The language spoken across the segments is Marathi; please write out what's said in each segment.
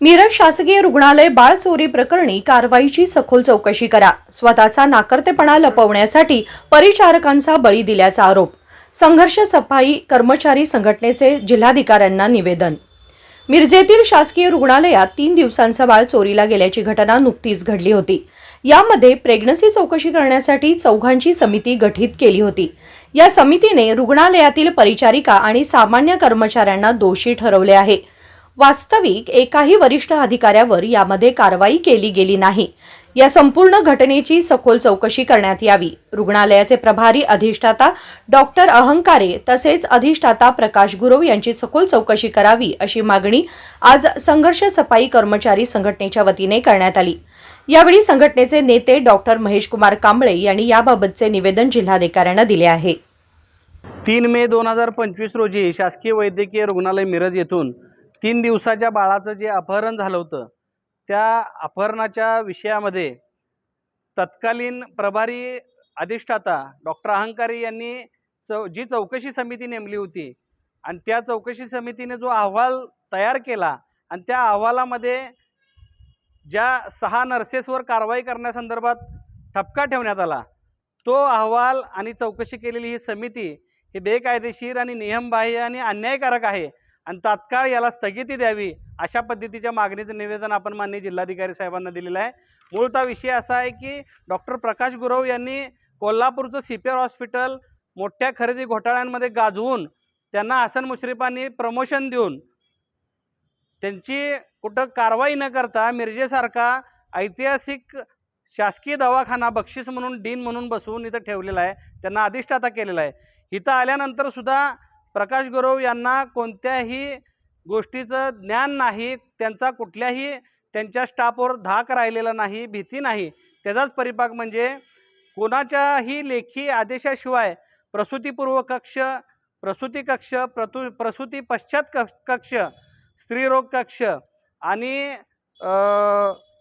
मिरज शासकीय रुग्णालय बाळ चोरी प्रकरणी कारवाईची सखोल चौकशी करा. स्वतःचा नाकर्तेपणा लपवण्यासाठी परिचारकांचा बळी दिल्याचा आरोप. संघर्ष सफाई कर्मचारी संघटनेचे जिल्हाधिकाऱ्यांना निवेदन. मिरजेतील शासकीय रुग्णालयात तीन दिवसांचं बाळ चोरीला गेल्याची घटना नुकतीच घडली होती. यामध्ये प्रेग्नन्सी चौकशी करण्यासाठी चौघांची समिती गठीत केली होती. या समितीने रुग्णालयातील परिचारिका आणि सामान्य कर्मचाऱ्यांना दोषी ठरवले आहे. वास्तविक एकाही वरिष्ठ अधिकाऱ्यावर यामध्ये कारवाई केली गेली नाही. या संपूर्ण घटनेची सखोल चौकशी करण्यात यावी. रुग्णालयाचे प्रभारी अधिष्ठाता डॉक्टर अहंकारे तसेच अधिष्ठाता प्रकाश गुरव यांची सखोल चौकशी करावी अशी मागणी आज संघर्ष सफाई कर्मचारी संघटनेच्या वतीने करण्यात आली. यावेळी संघटनेचे नेते डॉक्टर महेश कुमार कांबळे यांनी याबाबतचे निवेदन जिल्हाधिकाऱ्यांना दिले आहे. तीन मे दोन हजार पंचवीस रोजी शासकीय वैद्यकीय रुग्णालय मिरज येथून तीन दिवसाच्या बाळाचं जे अपहरण झालं होतं त्या अपहरणाच्या विषयामध्ये तत्कालीन प्रभारी अधिष्ठाता डॉक्टर अहंकारी यांनी चौ जी चौकशी समिती नेमली होती आणि त्या चौकशी समितीने जो अहवाल तयार केला आणि त्या अहवालामध्ये ज्या सहा नर्सेसवर कारवाई करण्यासंदर्भात ठपका ठेवण्यात आला तो अहवाल आणि चौकशी केलेली ही समिती ही बेकायदेशीर आणि नियमबाह्य आणि अन्यायकारक आहे आणि तात्काळ याला स्थगिती द्यावी अशा पद्धतीच्या मागणीचं निवेदन आपण माननीय जिल्हाधिकारी साहेबांना दिलेलं आहे. मूळतः विषय असा आहे की डॉक्टर प्रकाश गुरव यांनी कोल्हापूरचं सी पी आर हॉस्पिटल मोठ्या खरेदी घोटाळ्यांमध्ये गाजवून त्यांना हसन मुश्रीफांनी प्रमोशन देऊन त्यांची कुठं कारवाई न करता मिरजेसारखा ऐतिहासिक शासकीय दवाखाना बक्षीस म्हणून डीन म्हणून बसवून इथं ठेवलेला आहे. त्यांना अधिष्ठाता केलेला आहे. इथं आल्यानंतर सुद्धा प्रकाश गुरव यांना कोणत्याही गोष्टीचं ज्ञान नाही त्यांचा कुठल्याही त्यांच्या स्टाफवर धाक राहिलेला नाही भीती नाही. त्याचाच परिपाक म्हणजे कोणाच्याही लेखी आदेशाशिवाय प्रसूतीपूर्व कक्ष प्रसूती कक्ष प्रतु प्रसूती पश्चात कक्ष कक्ष स्त्रीरोग कक्ष आणि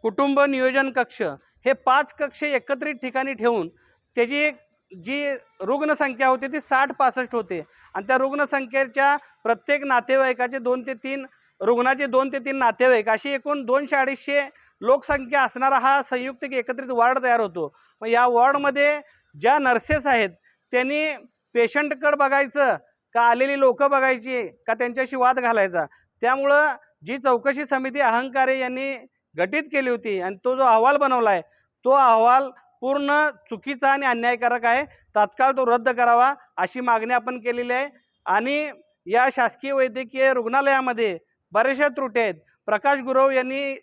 कुटुंब नियोजन कक्ष हे पाच कक्ष एकत्रित ठिकाणी ठेवून त्याची जी रुग्णसंख्या होती ती साठ पासष्ट होते. आणि त्या रुग्णसंख्येच्या प्रत्येक नातेवाईकाचे दोन ते तीन रुग्णाचे दोन ते तीन नातेवाईक अशी एकूण दोनशे अडीचशे लोकसंख्या असणारा हा संयुक्त एकत्रित वॉर्ड तयार होतो. मग या वॉर्डमध्ये ज्या नर्सेस आहेत त्यांनी पेशंटकडं बघायचं का आलेली लोकं बघायची का त्यांच्याशी वाद घालायचा? त्यामुळं जी चौकशी समिती अहंकारे यांनी गठीत केली होती आणि तो जो अहवाल बनवला आहे तो अहवाल पूर्ण चुकीचा आणि अन्यायकारक आहे. तात्काळ तो रद्द करावा अशी मागणी आपण केलेली आहे. आणि या शासकीय वैद्यकीय रुग्णालयामध्ये बऱ्याचशा त्रुटी आहेत. प्रकाश गुरव यांनी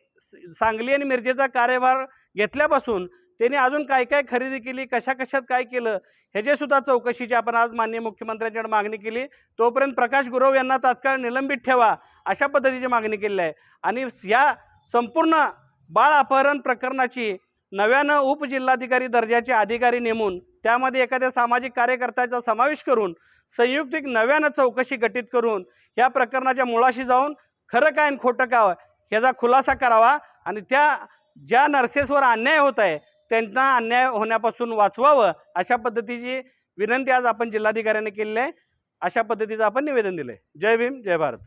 सांगली आणि मिरजेचा कार्यभार घेतल्यापासून त्यांनी अजून काय काय खरेदी केली कशा कशात काय केलं ह्याची सुद्धा चौकशीची आपण आज माननीय मुख्यमंत्र्यांच्याकडे मागणी केली. तोपर्यंत प्रकाश गुरव यांना तात्काळ निलंबित ठेवा अशा पद्धतीची मागणी केलेली आहे. आणि या संपूर्ण बाळ अपहरण प्रकरणाची नव्यानं उपजिल्हाधिकारी दर्जाचे अधिकारी नेमून त्यामध्ये एखाद्या सामाजिक कार्यकर्त्याचा समावेश करून संयुक्तिक नव्यानं चौकशी गठीत करून या प्रकरणाच्या मुळाशी जाऊन खरं काय आणि खोटं काय ह्याचा खुलासा करावा आणि त्या ज्या नर्सेसवर अन्याय होत आहे त्यांना अन्याय होण्यापासून वाचवावं अशा पद्धतीची विनंती आज आपण जिल्हाधिकाऱ्यांनी केलेली आहे. अशा पद्धतीचं आपण निवेदन दिलं आहे जय भीम जय भारत.